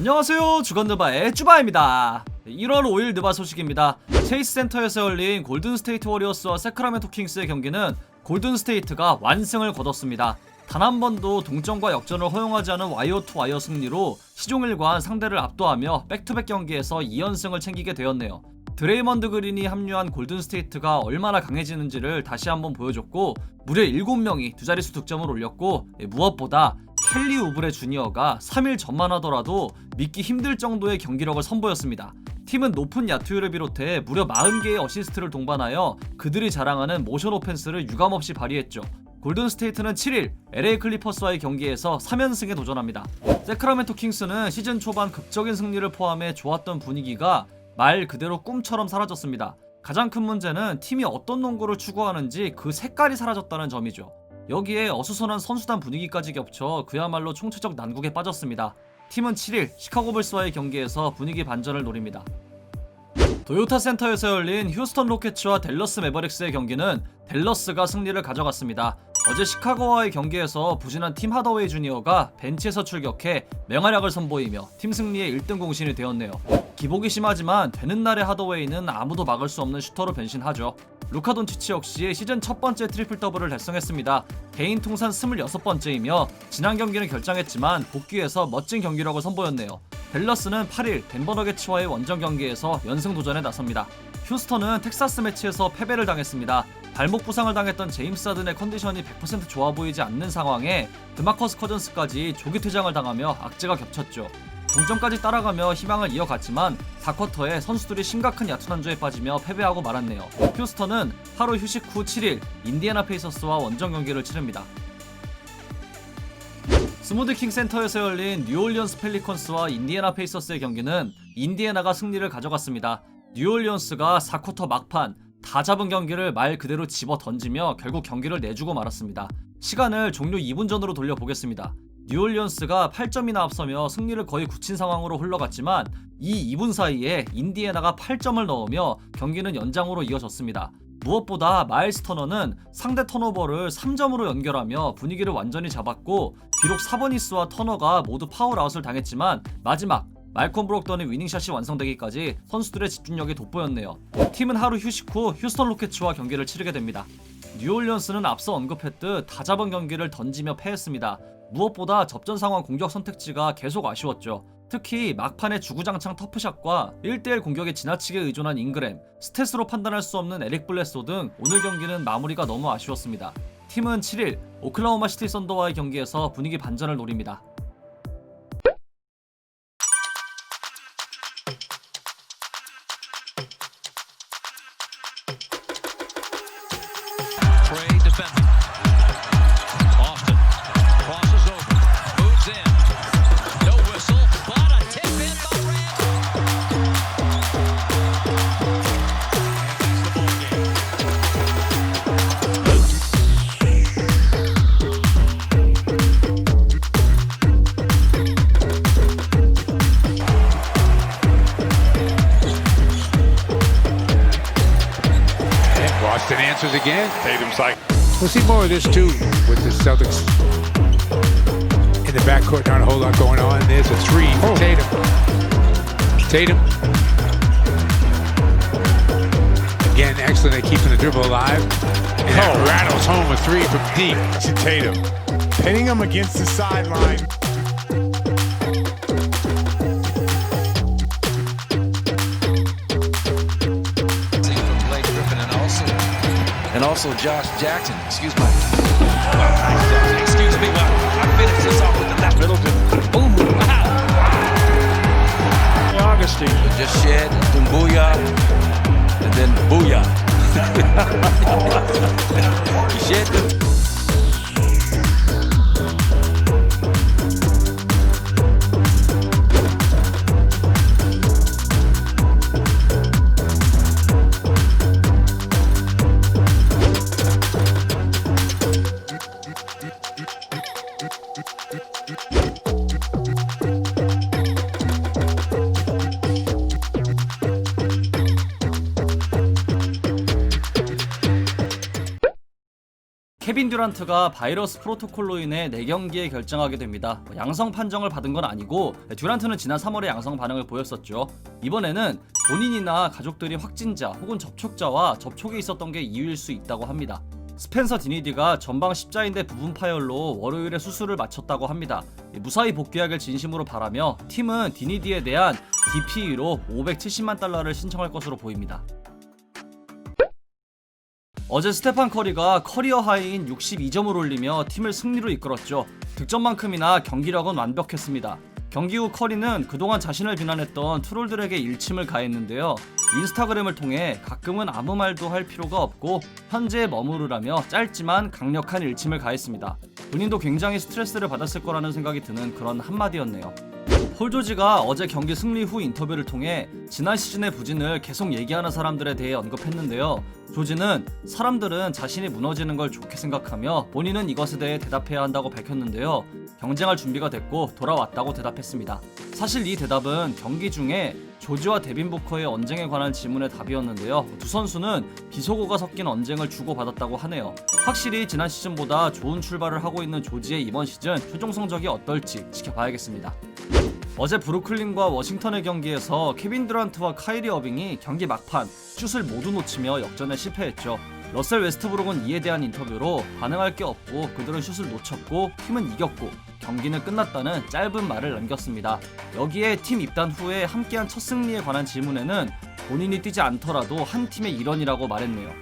안녕하세요. 주건느바의 쭈바입니다. 1월 5일 느바 소식입니다. 체이스 센터에서 열린 골든스테이트 워리어스와 세크라멘토 킹스의 경기는 골든스테이트가 완승을 거뒀습니다. 단 한 번도 동점과 역전을 허용하지 않은 와이어 투 와이어 승리로 시종일관 상대를 압도하며 백투백 경기에서 2연승을 챙기게 되었네요. 드레이먼드 그린이 합류한 골든스테이트가 얼마나 강해지는지를 다시 한번 보여줬고 무려 7명이 두 자릿수 득점을 올렸고 예, 무엇보다 켈리 우브레 주니어가 3일 전만 하더라도 믿기 힘들 정도의 경기력을 선보였습니다. 팀은 높은 야투율을 비롯해 무려 40개의 어시스트를 동반하여 그들이 자랑하는 모션 오펜스를 유감없이 발휘했죠. 골든스테이트는 7일 LA 클리퍼스와의 경기에서 3연승에 도전합니다. 세크라멘토 킹스는 시즌 초반 극적인 승리를 포함해 좋았던 분위기가 말 그대로 꿈처럼 사라졌습니다. 가장 큰 문제는 팀이 어떤 농구를 추구하는지 그 색깔이 사라졌다는 점이죠. 여기에 어수선한 선수단 분위기까지 겹쳐 그야말로 총체적 난국에 빠졌습니다. 팀은 7일 시카고 불스와의 경기에서 분위기 반전을 노립니다. 도요타 센터에서 열린 휴스턴 로켓츠와 댈러스 매버릭스의 경기는 댈러스가 승리를 가져갔습니다. 어제 시카고와의 경기에서 부진한 팀 하더웨이 주니어가 벤치에서 출격해 맹활약을 선보이며 팀 승리의 1등 공신이 되었네요. 기복이 심하지만 되는 날의 하더웨이는 아무도 막을 수 없는 슈터로 변신하죠. 루카 돈치치 역시 시즌 첫 번째 트리플 더블을 달성했습니다. 개인 통산 26번째이며 지난 경기는 결장했지만 복귀해서 멋진 경기력을 선보였네요. 댈러스는 8일 덴버 너게츠와의 원정 경기에서 연승 도전에 나섭니다. 휴스턴은 텍사스 매치에서 패배를 당했습니다. 발목 부상을 당했던 제임스 하든의 컨디션이 100% 좋아 보이지 않는 상황에 드마커스 커즌스까지 조기 퇴장을 당하며 악재가 겹쳤죠. 동점까지 따라가며 희망을 이어갔지만 4쿼터에 선수들이 심각한 야투 난조에 빠지며 패배하고 말았네요. 휴스턴은 하루 휴식 후 7일 인디애나 페이서스와 원정 경기를 치릅니다. 스무드킹 센터에서 열린 뉴올리언스 펠리컨스와 인디애나 페이서스의 경기는 인디애나가 승리를 가져갔습니다. 뉴올리언스가 4쿼터 막판 다 잡은 경기를 말 그대로 집어 던지며 결국 경기를 내주고 말았습니다. 시간을 종료 2분 전으로 돌려보겠습니다. 뉴올리언스가 8점이나 앞서며 승리를 거의 굳힌 상황으로 흘러갔지만 이 2분 사이에 인디애나가 8점을 넣으며 경기는 연장으로 이어졌습니다. 무엇보다 마일스 터너는 상대 턴오버를 3점으로 연결하며 분위기를 완전히 잡았고 비록 사버니스와 터너가 모두 파울아웃을 당했지만 마지막 말콤 브록던의 위닝샷이 완성되기까지 선수들의 집중력이 돋보였네요. 팀은 하루 휴식 후 휴스턴 로켓츠와 경기를 치르게 됩니다. 뉴올리언스는 앞서 언급했듯 다 잡은 경기를 던지며 패했습니다. 무엇보다 접전 상황 공격 선택지가 계속 아쉬웠죠. 특히 막판의 주구장창 터프샷과 1대1 공격에 지나치게 의존한 잉그램, 스탯으로 판단할 수 없는 에릭 블레소 등 오늘 경기는 마무리가 너무 아쉬웠습니다. 팀은 7일 오클라호마 시티 썬더와의 경기에서 분위기 반전을 노립니다. Trey. Austin crosses over, moves in. No whistle, but a tip in by Randall. That's the ball game. And Boston answers again. Tatum's like, we'll see more of this too with the Celtics in the backcourt. Not a whole lot going on. There's a three for Tatum. Tatum. Again, excellent at keeping the dribble alive. And that oh. rattles home a three from deep. to Tatum, pinning him against the sideline. Also Josh Jackson. Excuse my. Excuse me, but I finished this off with the left Middleton. Boom! Augustine. Just shed, then booyah, and then booyah. 케빈 듀란트가 바이러스 프로토콜로 인해 4경기에 결정하게 됩니다. 뭐 양성 판정을 받은 건 아니고 듀란트는 지난 3월에 양성 반응을 보였었죠. 이번에는 본인이나 가족들이 확진자 혹은 접촉자와 접촉이 있었던 게 이유일 수 있다고 합니다. 스펜서 디니디가 전방 십자인대 부분 파열로 월요일에 수술을 마쳤다고 합니다. 무사히 복귀하길 진심으로 바라며 팀은 디니디에 대한 DPE로 570만 달러를 신청할 것으로 보입니다. 어제 스테판 커리가 커리어 하이인 62점을 올리며 팀을 승리로 이끌었죠. 득점만큼이나 경기력은 완벽했습니다. 경기 후 커리는 그동안 자신을 비난했던 트롤들에게 일침을 가했는데요. 인스타그램을 통해 가끔은 아무 말도 할 필요가 없고 현재에 머무르라며 짧지만 강력한 일침을 가했습니다. 본인도 굉장히 스트레스를 받았을 거라는 생각이 드는 그런 한마디였네요. 폴 조지가 어제 경기 승리 후 인터뷰를 통해 지난 시즌의 부진을 계속 얘기하는 사람들에 대해 언급했는데요. 조지는 사람들은 자신이 무너지는 걸 좋게 생각하며 본인은 이것에 대해 대답해야 한다고 밝혔는데요. 경쟁할 준비가 됐고 돌아왔다고 대답했습니다. 사실 이 대답은 경기 중에 조지와 데빈 부커의 언쟁에 관한 질문의 답이었는데요. 두 선수는 비속어가 섞인 언쟁을 주고받았다고 하네요. 확실히 지난 시즌보다 좋은 출발을 하고 있는 조지의 이번 시즌 최종 성적이 어떨지 지켜봐야겠습니다. 어제 브루클린과 워싱턴의 경기에서 케빈 드란트와 카이리 어빙이 경기 막판 슛을 모두 놓치며 역전에 실패했죠. 러셀 웨스트브룩은 이에 대한 인터뷰로 반응할 게 없고 그들은 슛을 놓쳤고 팀은 이겼고 경기는 끝났다는 짧은 말을 남겼습니다. 여기에 팀 입단 후에 함께한 첫 승리에 관한 질문에는 본인이 뛰지 않더라도 한 팀의 일원이라고 말했네요.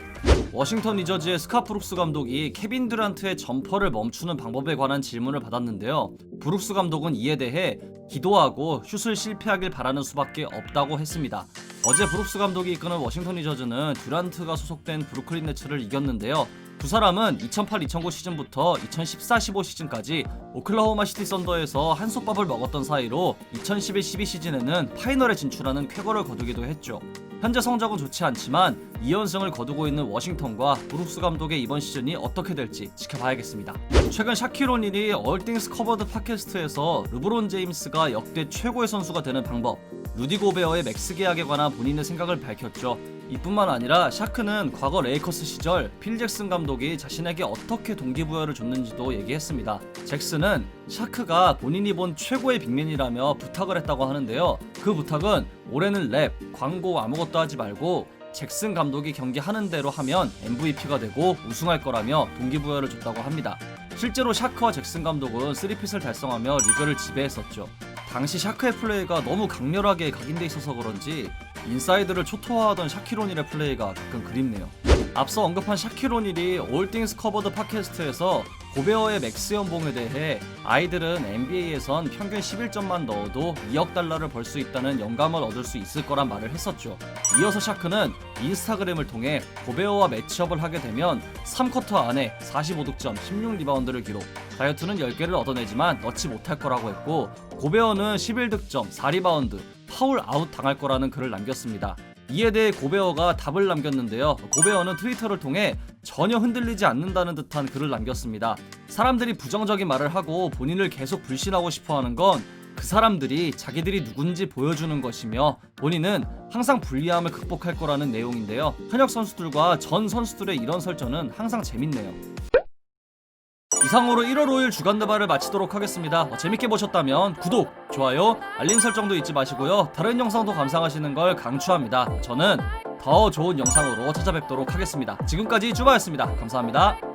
워싱턴 위저즈의 스카 브룩스 감독이 케빈 듀란트의 점퍼를 멈추는 방법에 관한 질문을 받았는데요. 브룩스 감독은 이에 대해 기도하고 슛을 실패하길 바라는 수밖에 없다고 했습니다. 어제 브룩스 감독이 이끄는 워싱턴 위저즈는 듀란트가 소속된 브루클린 네츠를 이겼는데요. 두 사람은 2008-2009 시즌부터 2014-15 시즌까지 오클라호마 시티 썬더에서 한솥밥을 먹었던 사이로 2011-12 시즌에는 파이널에 진출하는 쾌거를 거두기도 했죠. 현재 성적은 좋지 않지만 2연승을 거두고 있는 워싱턴과 브룩스 감독의 이번 시즌이 어떻게 될지 지켜봐야겠습니다. 최근 샤키로닐이 얼띵스 커버드 팟캐스트에서 르브론 제임스가 역대 최고의 선수가 되는 방법, 루디 고베어의 맥스 계약에 관한 본인의 생각을 밝혔죠. 이뿐만 아니라 샤크는 과거 레이커스 시절 필 잭슨 감독이 자신에게 어떻게 동기부여를 줬는지도 얘기했습니다. 잭슨은 샤크가 본인이 본 최고의 빅맨이라며 부탁을 했다고 하는데요. 그 부탁은 올해는 랩, 광고 아무것도 하지 말고 잭슨 감독이 경기하는 대로 하면 MVP가 되고 우승할 거라며 동기부여를 줬다고 합니다. 실제로 샤크와 잭슨 감독은 3핏을 달성하며 리그를 지배했었죠. 당시 샤크의 플레이가 너무 강렬하게 각인돼 있어서 그런지 인사이드를 초토화하던 샤키로닐의 플레이가 가끔 그립네요. 앞서 언급한 샤키로닐이 올띵스 커버드 팟캐스트에서 고베어의 맥스 연봉에 대해 아이들은 NBA에선 평균 11점만 넣어도 2억 달러를 벌 수 있다는 영감을 얻을 수 있을 거란 말을 했었죠. 이어서 샤크는 인스타그램을 통해 고베어와 매치업을 하게 되면 3쿼터 안에 45득점, 16리바운드를 기록, 다이어트는 10개를 얻어내지만 넣지 못할 거라고 했고 고베어는 11득점, 4리바운드, 파울 아웃 당할 거라는 글을 남겼습니다. 이에 대해 고베어가 답을 남겼는데요. 고베어는 트위터를 통해 전혀 흔들리지 않는다는 듯한 글을 남겼습니다. 사람들이 부정적인 말을 하고 본인을 계속 불신하고 싶어 하는 건 그 사람들이 자기들이 누군지 보여주는 것이며 본인은 항상 불리함을 극복할 거라는 내용인데요. 현역 선수들과 전 선수들의 이런 설전은 항상 재밌네요. 이상으로 1월 5일 주간 대발을 마치도록 하겠습니다. 어, 재밌게 보셨다면 구독, 좋아요, 알림 설정도 잊지 마시고요. 다른 영상도 감상하시는 걸 강추합니다. 저는 더 좋은 영상으로 찾아뵙도록 하겠습니다. 지금까지 쭈바였습니다. 감사합니다.